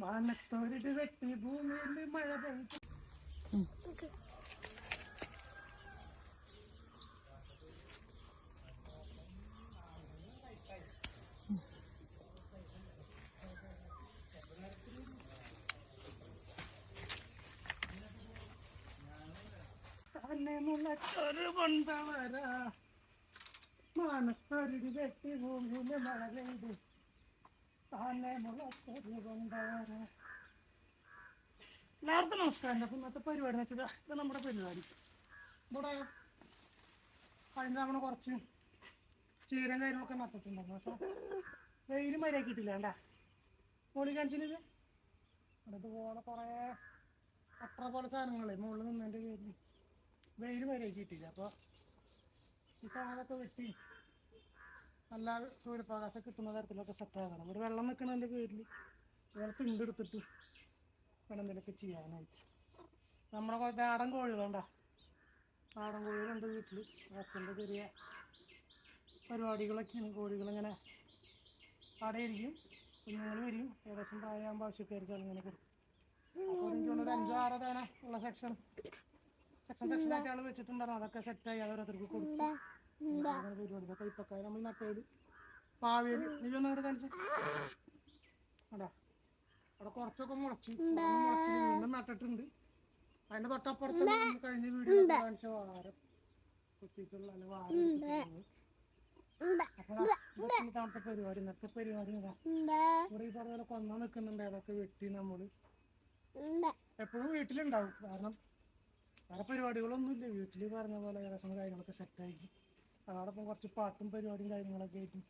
വാനത്തോരിട് വെട്ടി ഭൂമിയിൽ മഴ പെയ്തു. തന്നെ മുളച്ചൊരു കൊണ്ടവര മാനത്തോരിട് വെട്ടി ഭൂമിയിൽ മഴ പെയ്തു. എല്ലാവർക്കും നമസ്കാരം. അപ്പം ഇന്നത്തെ പരിപാടി എന്ന് വെച്ചത് ഇത് നമ്മുടെ പരിപാടി. ഇവിടെ കഴിഞ്ഞ തവണ കുറച്ച് ചീരം കാര്യങ്ങളൊക്കെ നട്ടിട്ടുണ്ടായിരുന്നു. പക്ഷെ വെയിൽ മര്യാദക്കിട്ടില്ല കണ്ടാ. മുകളിൽ കാണിച്ചില്ല ഇതുപോലെ കുറേ അത്ര പോലെ സാധനങ്ങളെ മുകളിൽ നിന്നതിന്റെ പേരിൽ വെയിൽ മര്യാദക്കിട്ടില്ല. അപ്പോൾ ഈ തവണതൊക്കെ വെട്ടി നല്ല സൂര്യപ്രകാശം കിട്ടുന്ന തരത്തിലൊക്കെ സെറ്റ് ഒരു വെള്ളം നിൽക്കുന്നതിന്റെ പേരിൽ ഇതുപോലെ തിണ്ടെടുത്തിട്ട് വേണം എന്തെങ്കിലുമൊക്കെ ചെയ്യാനായിട്ട്. നമ്മുടെ നാടൻ കോഴികളുണ്ടോ നാടൻ കോഴികളുണ്ട് വീട്ടിൽ അച്ഛന്റെ ചെറിയ പരിപാടികളൊക്കെയാണ് കോഴികളിങ്ങനെ അടയിരിക്കും കുഞ്ഞുങ്ങൾ വരും. ഏകദേശം പ്രായമാകുമ്പോൾ ആവശ്യക്കാർക്ക് അങ്ങനെ കൊടുക്കും. അപ്പോൾ ഒരു അഞ്ചോ ആറോ തവണ ഉള്ള സെക്ഷൻ സെക്ഷൻ സെക്ഷൻ ആൾ വെച്ചിട്ടുണ്ടായിരുന്നു. അതൊക്കെ സെറ്റായി അത് ഓരോരുത്തർക്ക് കൊടുത്തു. പരിപാടി നമ്മൾ നട്ടേൽ. പാവേൽ. നീ ഒന്ന് അങ്ങോട്ട് കാണിച്ചു. അടാ അവിടെ കുറച്ചൊക്കെ മുളച്ചു. വീണ്ടും നട്ടിട്ടുണ്ട്. അതിന്റെ തൊട്ടപ്പുറത്ത് കഴിഞ്ഞ വീഡിയോ കാണിച്ച വാരം. കുത്തിയിട്ടുള്ള വാരം തവണത്തെ പരിപാടി ഇന്നത്തെ പരിപാടി. ഇവിടെ ഈ പറഞ്ഞ പോലെ കൊന്ന നിൽക്കുന്നുണ്ട് അതൊക്കെ വെട്ടി നമ്മൾ. എപ്പോഴും വീട്ടിലുണ്ടാവും. കാരണം വേറെ പരിപാടികളൊന്നും ഇല്ല വീട്ടിൽ പറഞ്ഞ പോലെ ഏകദേശം കാര്യങ്ങളൊക്കെ സെറ്റാക്കി അതോടൊപ്പം കുറച്ച് പാട്ടും പരിപാടിയും കാര്യങ്ങളൊക്കെ ആയിട്ട്.